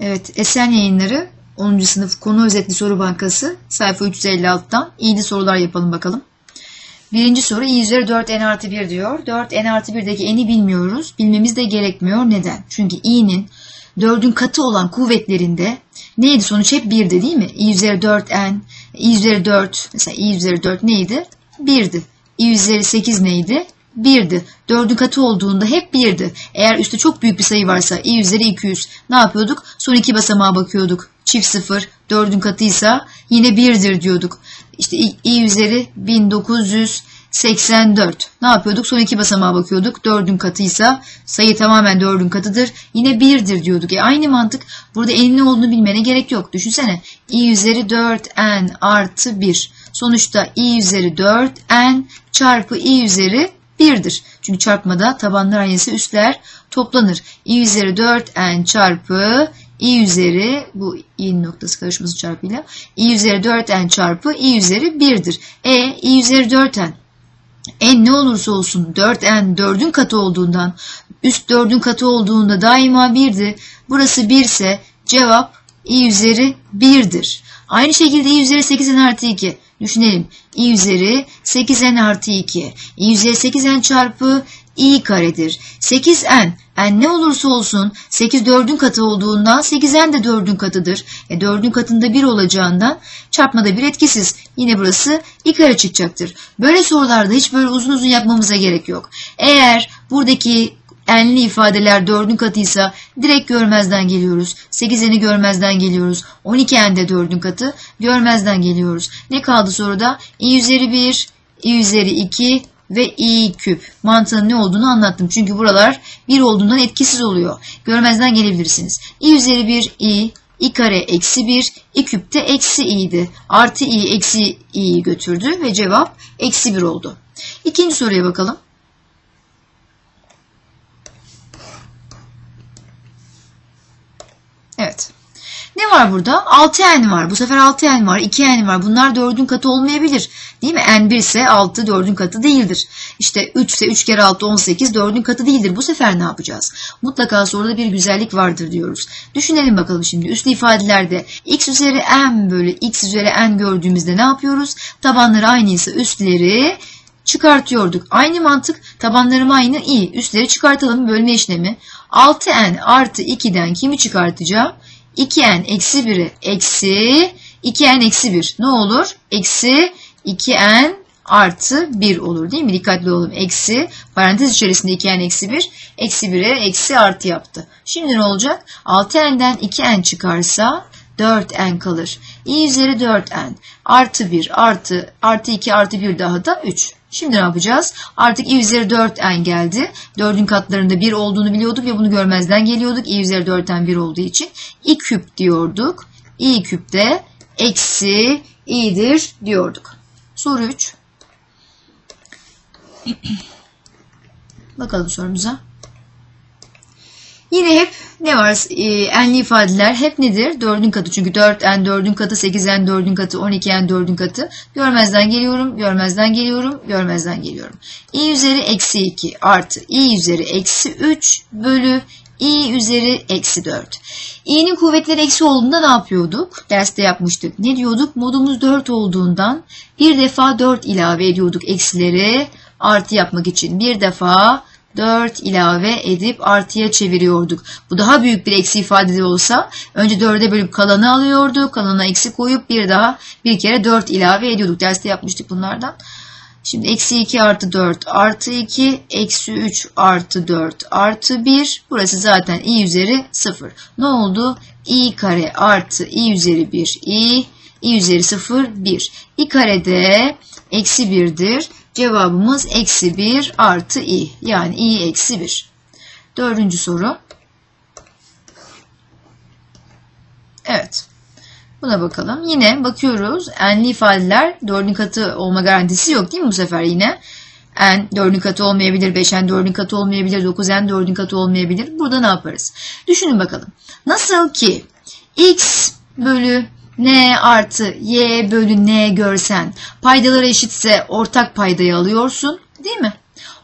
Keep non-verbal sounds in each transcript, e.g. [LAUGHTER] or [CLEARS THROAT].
Evet, Esen Yayınları 10. sınıf konu özetli soru bankası sayfa 356'dan iyili sorular yapalım bakalım. Birinci soru i üzeri 4 n artı 1 diyor. 4 n artı 1'deki n'i bilmiyoruz. Bilmemiz de gerekmiyor. Neden? Çünkü i'nin 4'ün katı olan kuvvetlerinde neydi sonuç hep 1'di değil mi? i üzeri 4 n, i üzeri 4 mesela i üzeri 4 neydi? 1'di. i üzeri 8 neydi? 1'di. 4'ün katı olduğunda hep 1'di. Eğer üstte çok büyük bir sayı varsa i üzeri 200 ne yapıyorduk? Son iki basamağa bakıyorduk. Çift 0 4'ün katıysa yine 1'dir diyorduk. İşte i, üzeri 1984. Ne yapıyorduk? Son iki basamağa bakıyorduk. 4'ün katıysa sayı tamamen 4'ün katıdır. Yine 1'dir diyorduk. E aynı mantık. Burada n'in ne olduğunu bilmene gerek yok. Düşünsene. i üzeri 4n artı 1. Sonuçta i üzeri 4n çarpı i üzeri 1'dir. Çünkü çarpmada tabanlar aynısı üstler toplanır. i üzeri 4n çarpı i üzeri bu i'nin noktası karışması çarpıyla i üzeri 4n çarpı i üzeri 1'dir. E i üzeri 4n n ne olursa olsun 4n 4'ün katı olduğundan üst 4'ün katı olduğunda daima 1'di. Burası 1 ise cevap i üzeri 1'dir. Aynı şekilde i üzeri 8n artı 2. Düşünelim. i üzeri 8n artı 2. i üzeri 8n çarpı i karedir. 8n n ne olursa olsun 8 4'ün katı olduğundan 8n de 4'ün katıdır. E 4'ün katında 1 olacağından çarpmada bir etkisiz. Yine burası i kare çıkacaktır. Böyle sorularda hiç böyle uzun uzun yapmamıza gerek yok. Eğer buradaki enli ifadeler 4'ün katıysa direkt görmezden geliyoruz. 8'eni görmezden geliyoruz. 12 en de 4'ün katı görmezden geliyoruz. Ne kaldı soruda? i üzeri 1, i üzeri 2 ve i küp. Mantığın ne olduğunu anlattım. Çünkü buralar 1 olduğundan etkisiz oluyor. Görmezden gelebilirsiniz. i üzeri 1 i, i kare eksi 1, i küp de eksi i'ydi. Artı i eksi i'yi götürdü ve cevap eksi 1 oldu. İkinci soruya bakalım. Evet. Ne var burada? 6n var. Bu sefer 6n var. 2n var. Bunlar 4'ün katı olmayabilir. Değil mi? n1 ise 6 4'ün katı değildir. İşte 3 ise 3 kere 6 18 4'ün katı değildir. Bu sefer ne yapacağız? Mutlaka soruda bir güzellik vardır diyoruz. Düşünelim bakalım şimdi. Üslü ifadelerde x üzeri n bölü x üzeri n gördüğümüzde ne yapıyoruz? Tabanları aynıysa üstleri çıkartıyorduk. Aynı mantık tabanlarım aynı i. Üstleri çıkartalım bölme işlemi. 6n artı 2'den kimi çıkartacağım? 2n eksi 1'i eksi 2n eksi 1 ne olur? Eksi 2n artı 1 olur değil mi? Dikkatli olalım. Eksi parantez içerisinde 2n eksi 1 eksi 1'e eksi artı yaptı. Şimdi ne olacak? 6n'den 2n çıkarsa 4n kalır. i üzeri 4n artı 1 artı artı 2 artı 1 daha da 3. Şimdi ne yapacağız? Artık i üzeri 4n geldi. 4'ün katlarında 1 olduğunu biliyorduk ve bunu görmezden geliyorduk. i üzeri 4n 1 olduğu için i küp diyorduk. i küp de eksi i'dir diyorduk. Soru 3. [CLEARS THROAT] Bakalım sorumuza. Yine hep ne var? E, enli ifadeler hep nedir? 4'ün katı. Çünkü 4n 4'ün katı, 8n 4'ün katı, 12n 4'ün katı. Görmezden geliyorum, görmezden geliyorum, görmezden geliyorum. i üzeri eksi 2 artı i üzeri eksi 3 bölü i üzeri eksi 4. i'nin kuvvetleri eksi olduğunda ne yapıyorduk? Derste yapmıştık. Ne diyorduk? Modumuz 4 olduğundan bir defa 4 ilave ediyorduk eksileri artı yapmak için. Bir defa 4 ilave edip artıya çeviriyorduk. Bu daha büyük bir eksi ifadesi olsa önce 4'e bölüp kalanı alıyorduk. Kalana eksi koyup bir daha bir kere 4 ilave ediyorduk. Derste yapmıştık bunlardan. Şimdi eksi 2 artı 4 artı 2 eksi 3 artı 4 artı 1 burası zaten i üzeri 0. Ne oldu? i kare artı i üzeri 1 i i üzeri 0 1. i karede eksi 1'dir. Cevabımız eksi 1 artı i. Yani i eksi 1. Dördüncü soru. Evet. Buna bakalım. Yine bakıyoruz. N'li ifadeler 4'ün katı olma garantisi yok değil mi bu sefer yine? N 4'ün katı olmayabilir, 5N 4'ün katı olmayabilir, 9N 4'ün katı olmayabilir. Burada ne yaparız? Düşünün bakalım. Nasıl ki x bölü n artı y bölü n görsen paydaları eşitse ortak paydayı alıyorsun değil mi?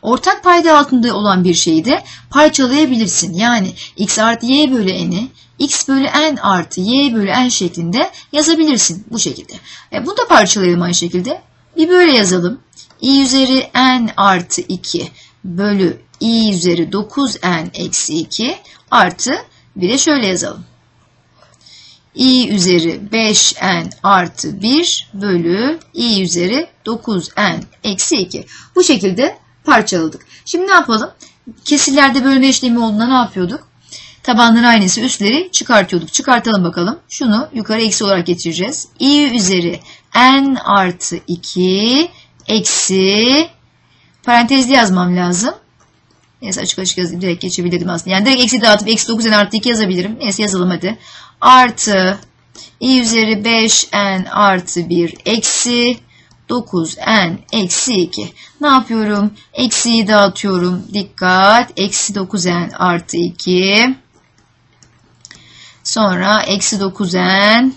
Ortak payda altında olan bir şeyi de parçalayabilirsin. Yani x artı y bölü n'i x bölü n artı y bölü n şeklinde yazabilirsin bu şekilde. E, bunu da parçalayalım aynı şekilde. Bir böyle yazalım. i üzeri n artı 2 bölü i üzeri 9n eksi 2 artı bir de şöyle yazalım. İ üzeri 5n artı 1 bölü i üzeri 9n eksi 2. Bu şekilde parçaladık. Şimdi ne yapalım? Kesirlerde bölme işlemi olduğunda ne yapıyorduk? Tabanları aynısı üstleri çıkartıyorduk. Çıkartalım bakalım. Şunu yukarı eksi olarak getireceğiz. i üzeri n artı 2 eksi parantezli yazmam lazım. Neyse açık açık yazayım. Direkt geçebilirdim aslında. Yani direkt eksi dağıtıp eksi 9 n artı 2 yazabilirim. Neyse yazalım hadi. Artı i üzeri 5 n artı 1 eksi 9n eksi 2. Ne yapıyorum? Eksiyi dağıtıyorum. Dikkat. Eksi 9n artı 2. Sonra eksi 9n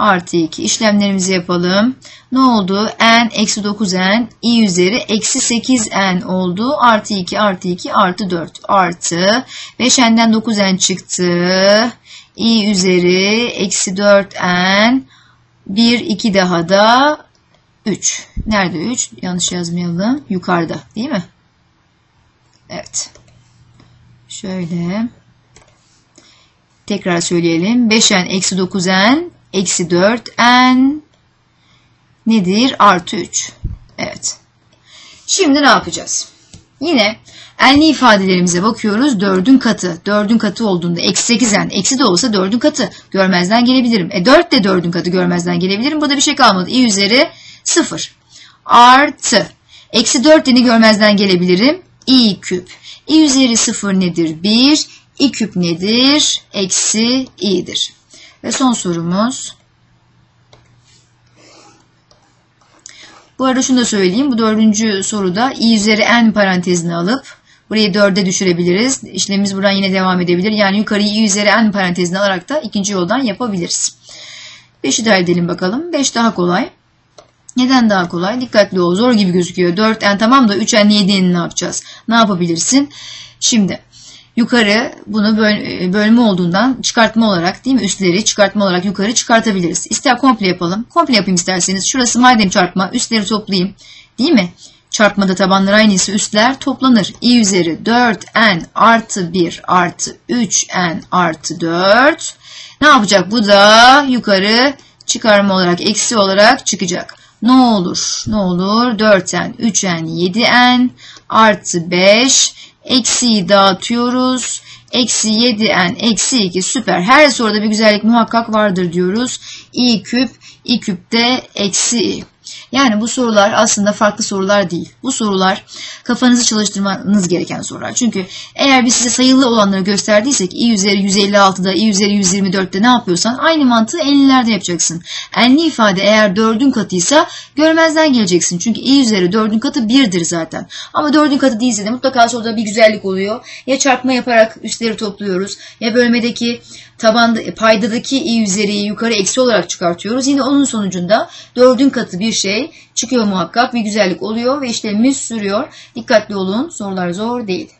artı 2 işlemlerimizi yapalım. Ne oldu? n eksi 9n i üzeri eksi 8n oldu. Artı 2 artı 2 artı 4 artı 5n'den 9n çıktı. i üzeri eksi 4n 1 2 daha da 3. Nerede 3? Yanlış yazmayalım. Yukarıda değil mi? Evet. Şöyle. Tekrar söyleyelim. 5n eksi 9n eksi 4n nedir? Artı 3. Evet. Şimdi ne yapacağız? Yine enli ifadelerimize bakıyoruz. 4'ün katı. 4'ün katı olduğunda eksi 8n. Eksi de olsa 4'ün katı. Görmezden gelebilirim. E 4 de 4'ün katı görmezden gelebilirim. Burada bir şey kalmadı. i üzeri 0. Artı. Eksi 4 deni görmezden gelebilirim. i küp. i üzeri 0 nedir? 1. i küp nedir? Eksi i'dir. Ve son sorumuz. Bu arada şunu da söyleyeyim. Bu dördüncü soruda i üzeri n parantezini alıp burayı dörde düşürebiliriz. İşlemimiz buradan yine devam edebilir. Yani yukarıyı i üzeri n parantezini alarak da ikinci yoldan yapabiliriz. 5'i de edelim bakalım. 5 daha kolay. Neden daha kolay? Dikkatli ol. Zor gibi gözüküyor. 4n tamam da 3n 7'ni ne yapacağız? Ne yapabilirsin? Şimdi yukarı bunu böl bölme olduğundan çıkartma olarak değil mi? Üstleri çıkartma olarak yukarı çıkartabiliriz. İster komple yapalım. Komple yapayım isterseniz. Şurası madem çarpma üstleri toplayayım. Değil mi? Çarpmada tabanlar aynısı üstler toplanır. i üzeri 4n artı 1 artı 3n artı 4. Ne yapacak? Bu da yukarı çıkarma olarak eksi olarak çıkacak. Ne olur? Ne olur? 4n, 3n, 7n artı 5 eksiyi dağıtıyoruz. Eksi 7n eksi 2 süper. Her soruda bir güzellik muhakkak vardır diyoruz. i küp, i küpte eksi i. Yani bu sorular aslında farklı sorular değil. Bu sorular kafanızı çalıştırmanız gereken sorular. Çünkü eğer biz size sayılı olanları gösterdiysek i üzeri 156'da, i üzeri 124'te ne yapıyorsan aynı mantığı enlilerde yapacaksın. Enli ifade eğer 4'ün katıysa görmezden geleceksin. Çünkü i üzeri 4'ün katı 1'dir zaten. Ama 4'ün katı değilse de mutlaka soruda bir güzellik oluyor. Ya çarpma yaparak üstleri topluyoruz ya bölmedeki tabanda paydadaki i üzeriyi yukarı eksi olarak çıkartıyoruz. Yine onun sonucunda 4'ün katı bir şey çıkıyor muhakkak bir güzellik oluyor ve işlemimiz sürüyor. Dikkatli olun sorular zor değil.